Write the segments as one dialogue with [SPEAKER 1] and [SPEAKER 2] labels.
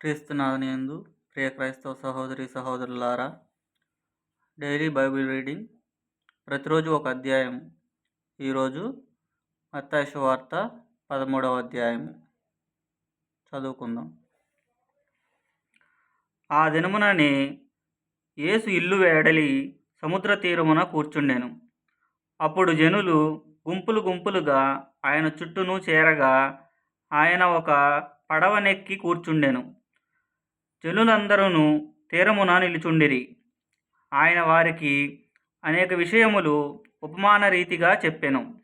[SPEAKER 1] క్రీస్తునాథనియందు ప్రియ క్రైస్తవ సహోదరి సహోదరులారా డైలీ బైబిల్ రీడింగ్ ప్రతిరోజు ఒక అధ్యాయం. ఈరోజు మత్తాయి వార్త పదమూడవ అధ్యాయము. చదువుకుందాం. ఆ దినముననే యేసు ఇల్లు వేడలి సముద్ర తీరమున కూర్చుండెను. అప్పుడు జనులు గుంపులు గుంపులుగా ఆయన చుట్టూను చేరగా ఆయన ఒక పడవనెక్కి కూర్చుండెను. జనులందరూ తీరమున నిలుచుండిరి. ఆయన వారికి అనేక విషయములు ఉపమాన రీతిగా చెప్పెను.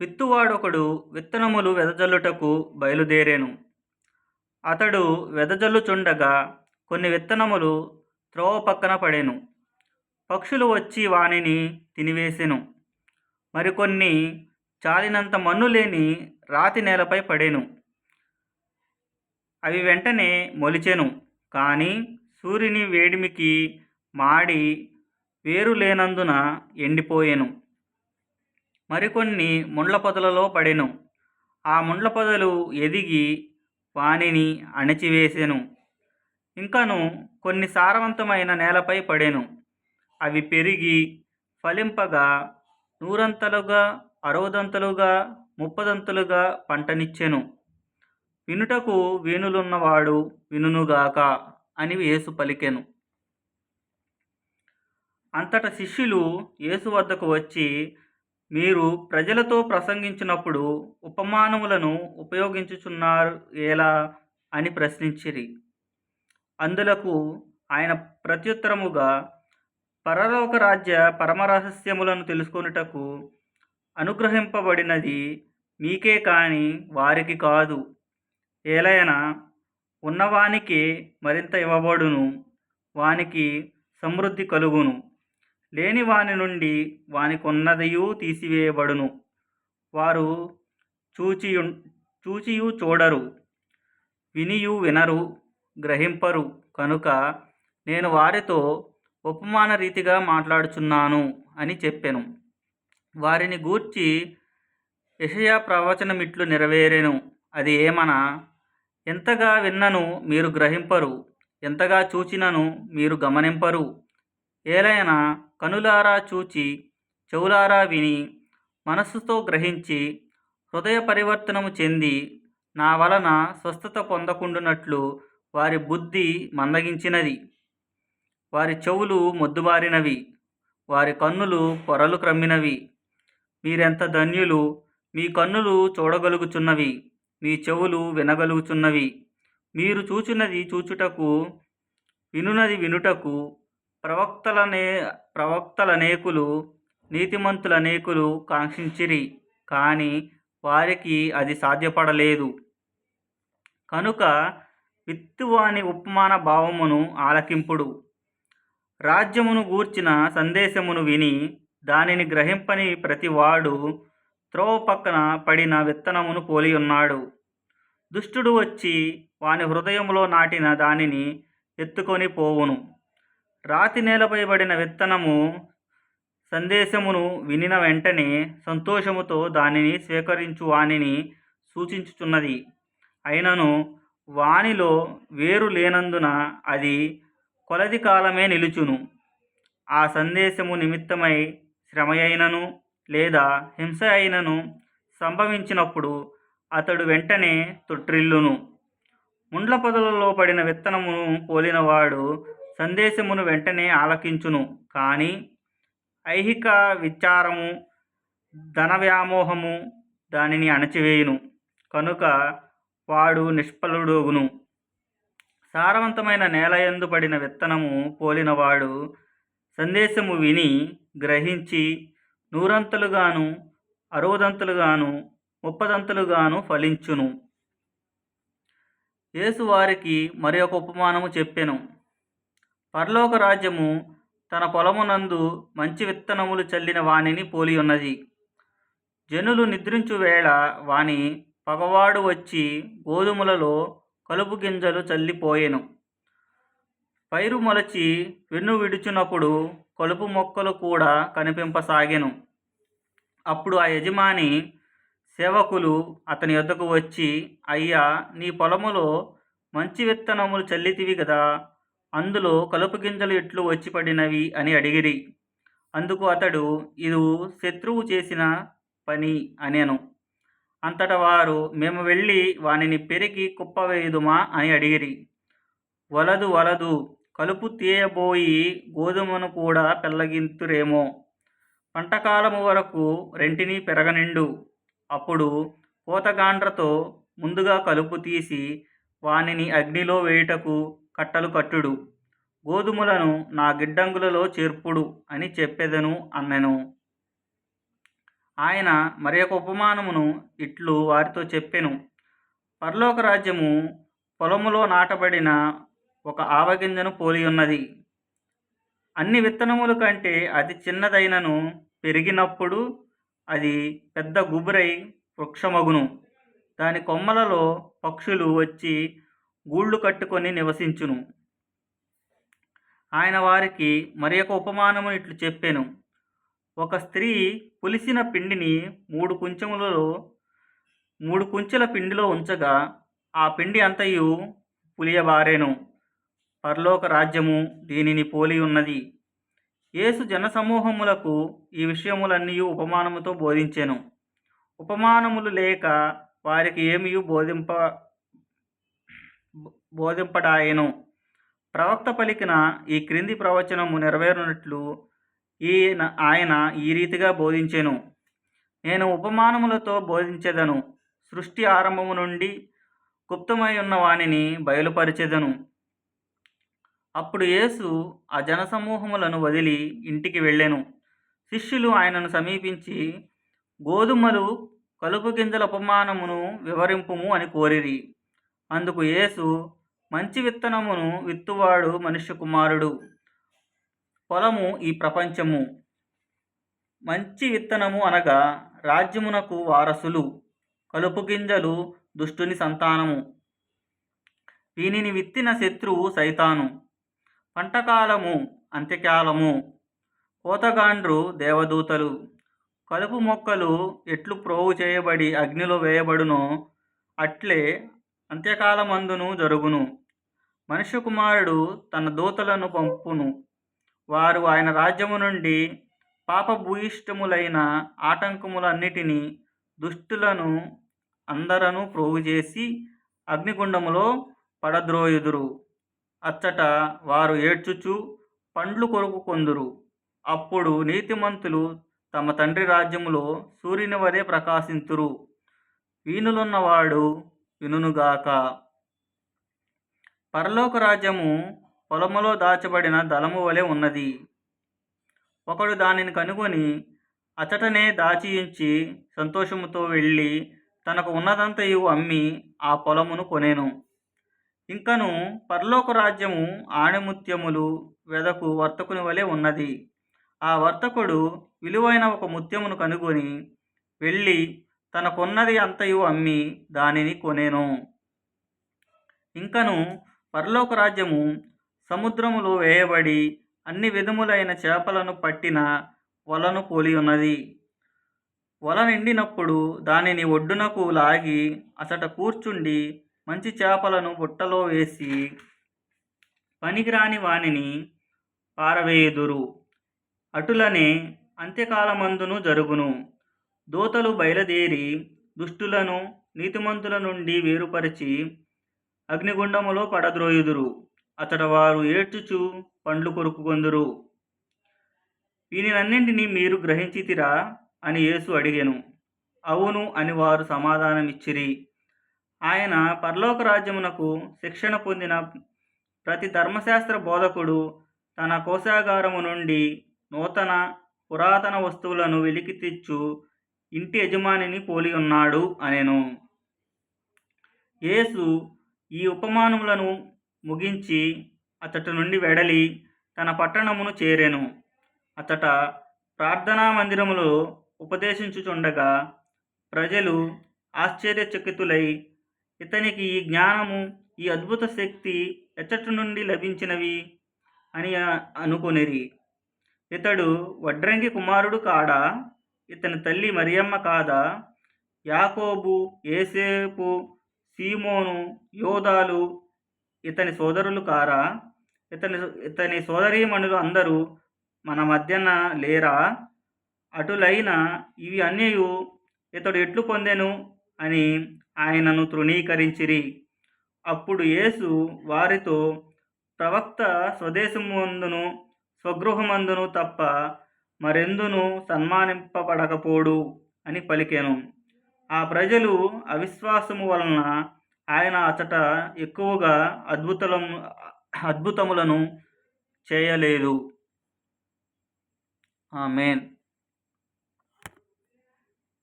[SPEAKER 1] విత్తువాడొకడు విత్తనములు వెదజల్లుటకు బయలుదేరాను. అతడు వెదజల్లుచుండగా కొన్ని విత్తనములు త్రోవ పక్కన పడెను. పక్షులు వచ్చి వానిని తినివేసెను. మరికొన్ని చాలినంత మన్ను లేని రాతి నేలపై పడెను. అవి వెంటనే మొలిచెను. కానీ సూర్యుని వేడిమికి మాడి వేరు లేనందున ఎండిపోయెను. మరికొన్ని ముండ్ల పొదలలో పడెను. ఆ ముండ్ల పొదలు ఎదిగి వానిని అణచివేసెను. ఇంకను కొన్ని సారవంతమైన నేలపై పడెను. అవి పెరిగి ఫలింపగా నూరంతలుగా అరవదంతలుగా ముప్పదంతలుగా పంటనిచ్చెను. వినుటకు వేణులున్నవాడు వినుగాక అని యేసు పలికెను. అంతట శిష్యులు యేసు వద్దకు వచ్చి మీరు ప్రజలతో ప్రసంగించినప్పుడు ఉపమానములను ఉపయోగించుచున్నారు ఎలా అని ప్రశ్నించిరి. అందులకు ఆయన ప్రత్యుత్తరముగా పరలోక రాజ్య పరమరహస్యములను తెలుసుకొనుటకు అనుగ్రహింపబడినది మీకే కాని వారికి కాదు. ఏలైనా ఉన్నవానికి మరింత ఇవ్వబడును వానికి సమృద్ధి కలుగును. లేని వాని నుండి వానికి తీసివేయబడును. వారు చూచియు చూచియు చూడరు వినియు వినరు గ్రహింపరు. కనుక నేను వారితో ఉపమాన రీతిగా మాట్లాడుచున్నాను అని చెప్పెను. వారిని గూర్చి యషయా ప్రవచనమిట్లు నెరవేరెను. అది ఏమనా? ఎంతగా విన్నను మీరు గ్రహింపరు ఎంతగా చూచినను మీరు గమనింపరు. ఏలైనా కనులారా చూచి చెవులారా విని మనస్సుతో గ్రహించి హృదయ పరివర్తనము చెంది నా వలన స్వస్థత పొందకుండునట్లు వారి బుద్ధి మందగించినది. వారి చెవులు మొద్దుబారినవి వారి కన్నులు పొరలు క్రమ్మినవి. మీరెంత ధన్యులు మీ కన్నులు చూడగలుగుచున్నవి. మీ చెవులు వినగలుగుచున్నవి. మీరు చూచున్నది చూచుటకు వినునది వినుటకు ప్రవక్తలనే ప్రవక్తలనేకులు నీతిమంతులనేకులు కాంక్షించిరి. కానీ వారికి అది సాధ్యపడలేదు. కనుక విత్తువాని ఉపమాన భావమును ఆలకింపుడు. రాజ్యమును గూర్చిన సందేశమును విని దానిని గ్రహింపని ప్రతివాడు త్రోవ పక్కన పడిన విత్తనమును పోలి ఉన్నాడు దుష్టుడు వచ్చి వాని హృదయములో నాటిన దానిని ఎత్తుకొని పోవును. రాతి నేలపై పడిన విత్తనము సందేశమును వినిన వెంటనే సంతోషముతో దానిని స్వీకరించు వానిని సూచించుచున్నది. అయినను వానిలో వేరు లేనందున అది కొలది కాలమే నిలుచును. ఆ సందేశము నిమిత్తమై శ్రమయైనను లేదా హింస అయినను సంభవించినప్పుడు అతడు వెంటనే తొట్రిల్లును. ముండ్ల పొదలలో పడిన విత్తనమును పోలినవాడు సందేశమును వెంటనే ఆలకించును. కానీ ఐహిక విచారము ధన వ్యామోహము దానిని అణచివేయును. కనుక వాడు నిష్ఫలుడోగును. సారవంతమైన నేలయందు పడిన విత్తనము పోలినవాడు సందేశము విని గ్రహించి నూరంతలుగాను అరవదంతలుగాను ముప్పదంతలుగాను ఫలించును. యేసు వారికి మరి ఒక ఉపమానము చెప్పెను. పరలోక రాజ్యము తన పొలమునందు మంచి విత్తనములు చల్లిన వానిని పోలి ఉన్నది. జనులు నిద్రించు వేళ వాని పగవాడు వచ్చి గోధుమలలో కలుపు గింజలు చల్లిపోయెను. పైరు మొలచి వెన్ను విడుచునప్పుడు కలుపు మొక్కలు కూడా కనిపింపసాగెను. అప్పుడు ఆ యజమాని సేవకులు అతని యొద్దకు వచ్చి అయ్యా నీ పొలములో మంచి విత్తనములు చల్లితివి కదా అందులో కలుపు గింజలు ఎట్లు వచ్చి పడినవి? అని అడిగిరి. అందుకు అతడు ఇది శత్రువు చేసిన పని అనేను. అంతట వారు మేము వెళ్ళి వానిని పెరిగి కుప్పవేయుదుమా అని అడిగిరి. వలదు వలదు కలుపు తీయబోయి గోధుమను కూడా పెళ్ళగింతురేమో పంటకాలము వరకు రెంటిని పెరగనిండు. అప్పుడు పోతగాండ్రతో ముందుగా కలుపు తీసి వానిని అగ్నిలో వేయుటకు కట్టలు కట్టుడు. గోధుమలను నా గిడ్డంగులలో చేర్పుడు అని చెప్పెదను అన్నెను. ఆయన మరి ఒక ఉపమానమును ఇట్లు వారితో చెప్పెను. పరలోక రాజ్యము పొలములో నాటబడిన ఒక ఆవగింజను పోలి ఉన్నది. అన్ని విత్తనముల కంటే అది చిన్నదైనను పెరిగినప్పుడు అది పెద్ద గుబురై వృక్షమగును. దాని కొమ్మలలో పక్షులు వచ్చి గూళ్ళు కట్టుకొని నివసించును. ఆయన వారికి మరి ఒక ఉపమానము ఇట్లు చెప్పాను. ఒక స్త్రీ పులిసిన పిండిని మూడు కుంచెములలో మూడు కుంచెల పిండిలో ఉంచగా ఆ పిండి అంతయు పులియబారేను. పరలోక రాజ్యము దీనిని పోలి ఉన్నది. యేసు జనసమూహములకు ఈ విషయములన్నీ ఉపమానముతో బోధించెను. ఉపమానములు లేక వారికి ఏమీ బోధింప బోధింపడాయెను. ప్రవక్త పలికిన ఈ క్రింది ప్రవచనము నెరవేరునట్లు ఈయన ఆయన ఈ రీతిగా బోధించెను. నేను ఉపమానములతో బోధించెదను. సృష్టి ఆరంభము నుండి గుప్తమై ఉన్న వానిని బయలుపరిచెదను. అప్పుడు యేసు ఆ జనసమూహములను వదిలి ఇంటికి వెళ్ళెను. శిష్యులు ఆయనను సమీపించి గోధుమలు కలుపు గింజల ఉపమానమును వివరింపుము అని కోరిరి. అందుకు యేసు మంచి విత్తనమును విత్తువాడు మనుష్య కుమారుడు. పొలము ఈ ప్రపంచము. మంచి విత్తనము అనగా రాజ్యమునకు వారసులు. కలుపు గింజలు దుష్టుని సంతానము. దీనిని విత్తిన శత్రువు సైతాను. పంటకాలము అంత్యకాలము. కోతగాండ్రు దేవదూతలు కలుపు మొక్కలు ఎట్లు ప్రోవు చేయబడి అగ్నిలో వేయబడునో అట్లే అంత్యకాలమందును జరుగును. మనుష్య కుమారుడు తన దూతలను పంపును. వారు ఆయన రాజ్యము నుండి పాపభూయిష్టములైన ఆటంకములన్నిటినీ దుష్టులను అందరను ప్రోగు చేసి అగ్నిగుండములో పడద్రోయుదురు. అచ్చట వారు ఏడ్చుచు పండ్లు కొరుకుకొందురు అప్పుడు నీతిమంతులు తమ తండ్రి రాజ్యములో సూర్యుని వలె ప్రకాశింతురు. వీనులున్నవాడు వినుగాక పరలోక రాజ్యము పొలములో దాచబడిన దళము వలె ఉన్నది. ఒకడు దానిని కనుగొని అతటనే దాచియించి సంతోషముతో వెళ్ళి తనకు ఉన్నదంతయు అమ్మి ఆ పొలమును కొనేను. ఇంకను పరలోక రాజ్యము ఆణిముత్యములు వెదకు వర్తకుని వలె ఉన్నది. ఆ వర్తకుడు విలువైన ఒక ముత్యమును కనుగొని వెళ్ళి తనకున్నది అంతయు అమ్మి దానిని కొనేను. ఇంకను పరలోక రాజ్యము సముద్రములో వేయబడి అన్ని విధములైన చేపలను పట్టిన వలను పోలి ఉన్నది. వల నిండినప్పుడు దానిని ఒడ్డునకు లాగి అసట కూర్చుండి మంచి చేపలను బుట్టలో వేసి పనికిరాని వానిని పారవేయుదురు. అటులనే అంత్యకాలమందును జరుగును. దూతలు బయలుదేరి దుష్టులను నీతిమంతుల నుండి వేరుపరిచి అగ్నిగుండములో పడద్రోయుదురు. అతడ వారు ఏడ్చుచు పండ్లు కొరుకుకొందురు వీనినన్నింటినీ మీరు గ్రహించితిరా అని యేసు అడిగాను. అవును అని వారు సమాధానమిచ్చిరి. ఆయన పరలోక రాజ్యమునకు శిక్షణ పొందిన ప్రతి ధర్మశాస్త్ర బోధకుడు తన కోశాగారము నుండి నూతన పురాతన వస్తువులను వెలికి తెచ్చు ఇంటి యజమానిని పోలి ఉన్నాడు అనేను. యేసు ఈ ఉపమానములను ముగించి అతటి నుండి వెడలి తన పట్టణమును చేరెను. అతట ప్రార్థనా మందిరములో ఉపదేశించుచుండగా ప్రజలు ఆశ్చర్యచకితులై ఇతనికి ఈ జ్ఞానము ఈ అద్భుత శక్తి ఎచ్చటి నుండి లభించినవి అని అనుకొనిరి. ఇతడు వడ్రంగి కుమారుడు కాడా? ఇతని తల్లి మరియమ్మ కాదా? యాకోబు ఏసేపు సీమోను యోధాలు ఇతని సోదరులు కారా? ఇతని ఇతని సోదరీమణులు అందరూ మన మధ్యన లేరా? అటులైన ఇవి అన్నీ ఇతడు ఎట్లు పొందెను? అని ఆయనను తృణీకరించిరి. అప్పుడు యేసు వారితో ప్రవక్త స్వదేశమందును స్వగృహమందును తప్ప మరెందును సన్మానింపబడకపోడు అని పలికెను. ఆ ప్రజలు అవిశ్వాసము వలన ఆయన అచట ఎక్కువగా అద్భుతము అద్భుతములను చేయలేదు. ఆమెన్.